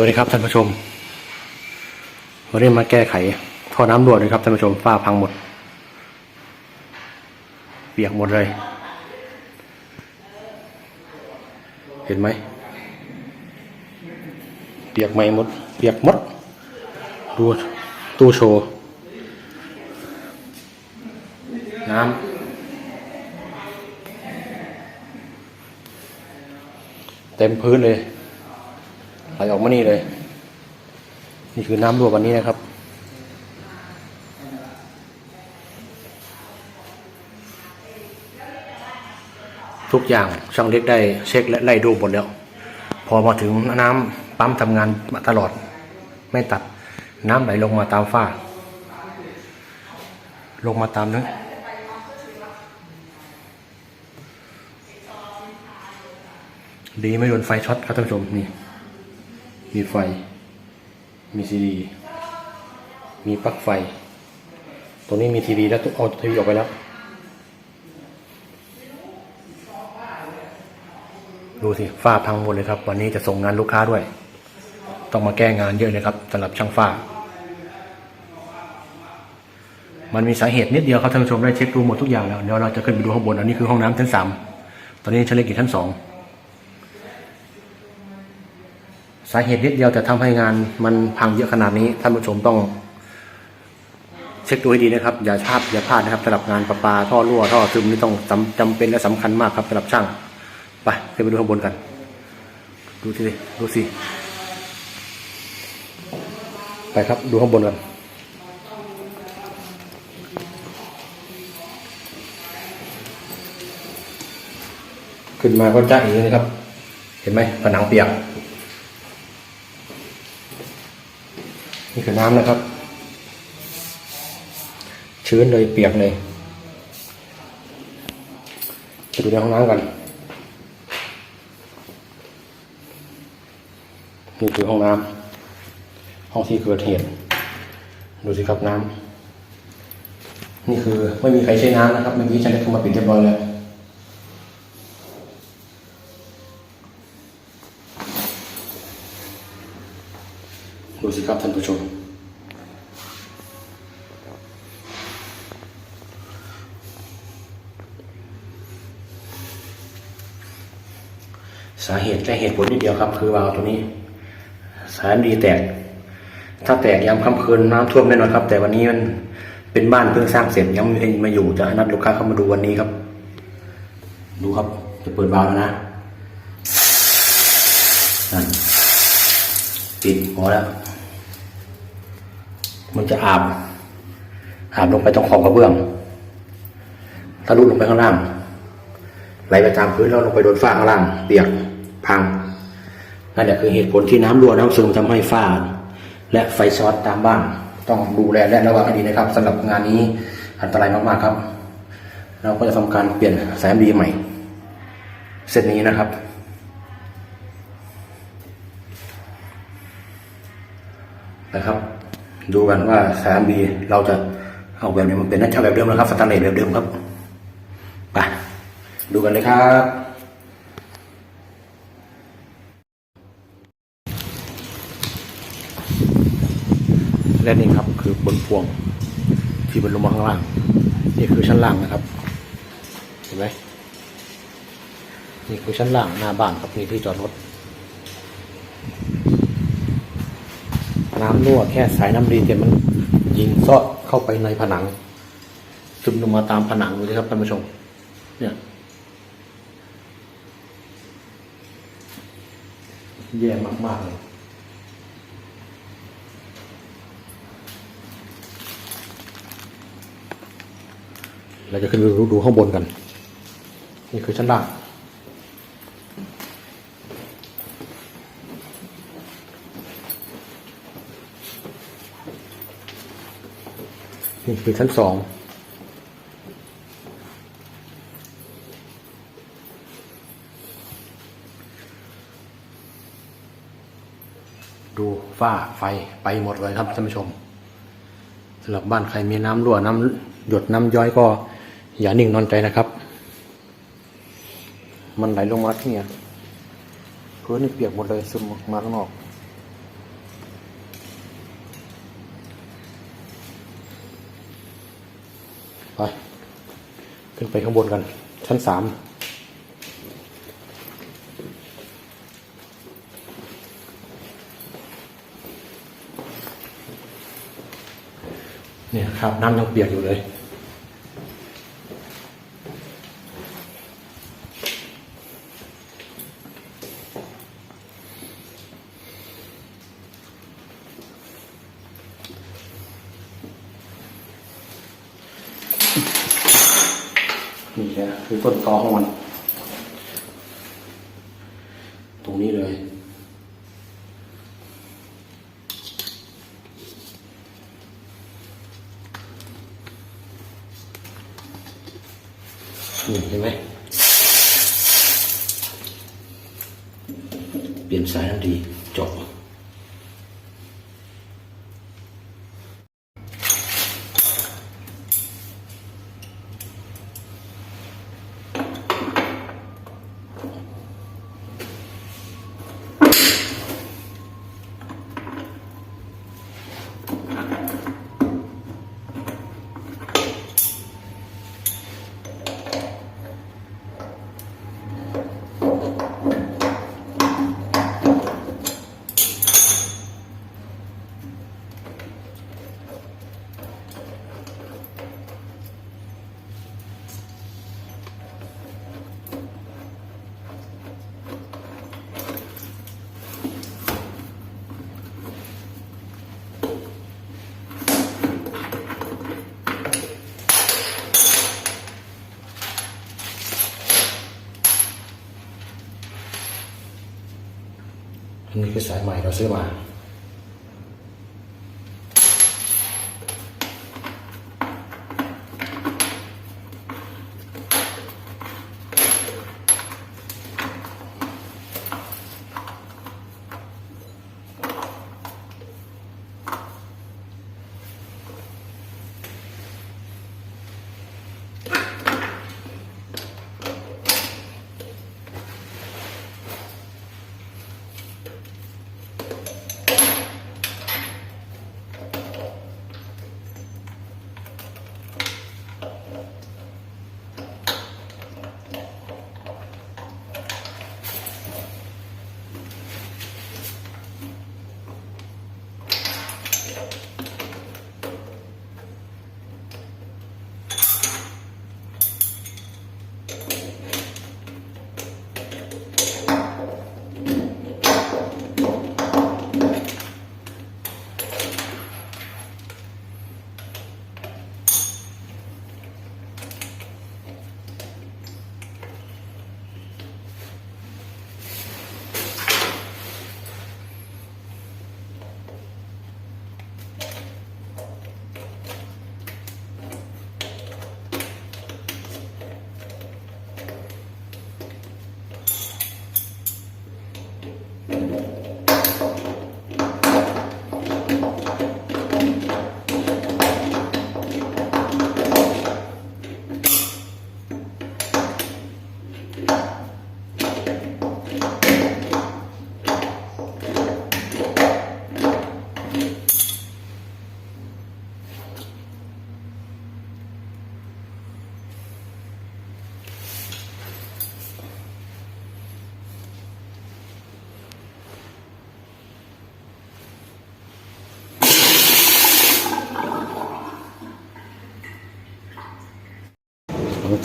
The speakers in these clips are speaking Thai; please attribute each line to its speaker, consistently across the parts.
Speaker 1: วัสดีครับท่านผู้ชมวันนี้มาแก้ไขท่อน้ำรั่วเลยครับท่านผู้ชมฝ้าพังหมด เปียกหมดเลย เห็นไหมเปียกไหมหมด เปียกหมดดูตู้โชว์น้ำเต็มพื้นเลย ไหลออกมานี่เลย นี่คือน้ำรั่ววันนี้นะครับ ทุกอย่างช่างเล็กได้เช็คและไล่ดูหมดแล้ว พอมาถึงน้ำปั๊มทำงานมาตลอด ไม่ตัดน้ำไหลลงมาตามฝ้า ลงมาตามนั้ดีไม่โดนไฟช็อตครับท่านผู้ชมนี่ มีไฟ มีซีดี มีปลั๊กไฟ ตรงนี้มีทีวีแล้วต้องเอาทีวีออกไปแล้ว ดูสิฝ้าพังหมดเลยครับ วันนี้จะส่งงานลูกค้าด้วย ต้องมาแก้งานเยอะเลยครับสำหรับช่างฝ้า มันมีสาเหตุนิดเดียวครับท่านผู้ชมได้เช็คดูหมดทุกอย่างแล้วเดี๋ยวเราจะขึ้นไปดูข้างบนอันนี้คือห้องน้ำชั้นสามตอนนี้ชั้นเล็กอยู่ชั้นสอง สาเหตุนิดเดียวแต่ทำให้งานมันพังเยอะขนาดนี้ท่านผู้ชมต้องเช็คดูให้ดีนะครับ อย่าพลาดอย่าพลาดนะครับสำหรับงานประปาท่อรั่วท่อซึมนี่ต้องจำจำเป็นและสำคัญมากครับสำหรับช่างไปขึ้นไปดูข้างบนกัน ดูสิดูสิไปครับดูข้างบนกันขึ้นมาก็จ้าอย่างนี้นะครับ เห็นไหมผนังเปียก นี่คือน้ำนะครับ ชื้นเลยเปียกเลยไปดูในห้องน้ำกัน นี่คือห้องน้ำห้องที่เกิดเหตุ ดูสิครับน้ำนี่คือไม่มีใครใช้น้ำนะครับเมื่อกี้ฉันได้เข้ามาปิดเรียบร้อยแล้วดูสิครับท่านผู้ชม สาเหตุและเหตุผลนิดเดียวครับ คือวาล์วตัวนี้ สายดีแตก ถ้าแตกยามค่ำคืนน้ำท่วมแน่นอนครับ แต่วันนี้มันเป็นบ้านเพิ่งสร้างเสร็จยังไม่มีใครมาอยู่จะนัดลูกค้าเข้ามาดูวันนี้ครับ ดูครับ จะเปิดวาล์วแล้วนะนั่นปิดพอแล้ว มันจะอาบ อาบลงไปตรงขอบกระเบื้องทะลุลงไปข้างล่างไหลไปตามพื้นแล้วลงไปโดนฝ้าข้างล่างเปียก พังนั่นแหละคือเหตุผลที่น้ำรั่วน้ำซึมทำให้ฝ้า และไฟช็อตตามบ้าน ต้องดูแลและระวังให้ดีนะครับสำหรับงานนี้อันตรายมากๆครับ เราก็จะทำการเปลี่ยนสายดีใหม่ เส้นนี้นะครับนะครับ ดูกันว่าสายบีเราจะเอาแบบนี้มันเป็นนักช่างแบบเดิมนะครับสแตนเลสแบบเดิมครับไปดูกันเลยครับ และนี่ครับคือบนพวงที่บนลงมาข้างล่าง นี่คือชั้นล่างนะครับ เห็นไหมนี่คือชั้นล่างหน้าบ้านครับนี่ที่จอดรถน้ำรั่วแค่สายน้ำดีแต่มันยิงซอดเข้าไปในผนังซึมลงมาตามผนังดูสิครับท่านผู้ชม เนี่ยแย่มากๆเลย เราจะขึ้นไปดูดูข้างบนกัน นี่คือชั้นล่างนี่คือชั้นสอง ดูฝ้าไฟไปหมดเลยครับท่านผู้ชมสำหรับบ้านใครมีน้ำรั่วน้ำหยดน้ำย้อยก็ อย่านิ่งนอนใจนะครับ มันไหลลงมาที่เนี่ยพื้นนี่เปียกหมดเลยซึมมาข้างนอกไปขึ้นไปข้างบนกัน ชั้นสามเนี่ยครับน้ำยังเปียกอยู่เลย คือต้นตอของมัน ตรงนี้เลยนี่เห็นไหมเปลี่ยนสายทันทีจบ นนี้คือสายใหม่เราซื้อมา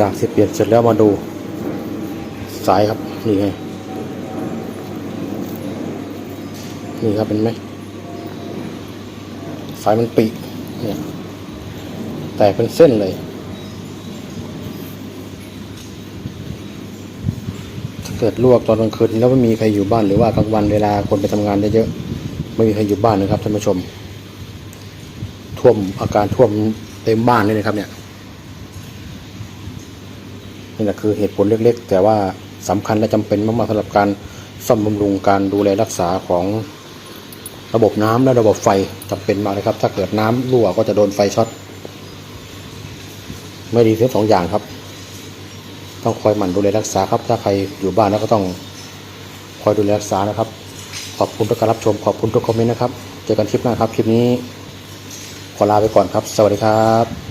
Speaker 1: จากที่เปลี่ยนเสร็จแล้วมาดูสายครับนี่ไงนี่ครับเป็นไหมสายมันปีเนี่ยแตกเป็นเส้นเลย ถ้าเกิดลวกตอนกลางคืนแล้วไม่มีใครอยู่บ้านหรือว่ากลางวันเวลาคนไปทำงานเยอะๆไม่มีใครอยู่บ้านนะครับท่านผู้ชม ท่วมอาการท่วมเต็มบ้านเลยนะครับเนี่ย นี่แหละคือเหตุผลเล็ก ๆ แต่ว่าสำคัญและจำเป็นมากๆสำหรับการซ่อมบำรุงการดูแลรักษาของระบบน้ำและระบบไฟจำเป็นมากเลยครับ ถ้าเกิดน้ำรั่วก็จะโดนไฟช็อตไม่ดีทั้งสองอย่างครับ ต้องคอยหมั่นดูแลรักษาครับ ถ้าใครอยู่บ้านแล้วก็ต้องคอยดูแลรักษานะครับ ขอบคุณทุกการรับชมขอบคุณทุกคอมเมนต์นะครับ เจอกันคลิปหน้าครับ คลิปนี้ขอลาไปก่อนครับ สวัสดีครับ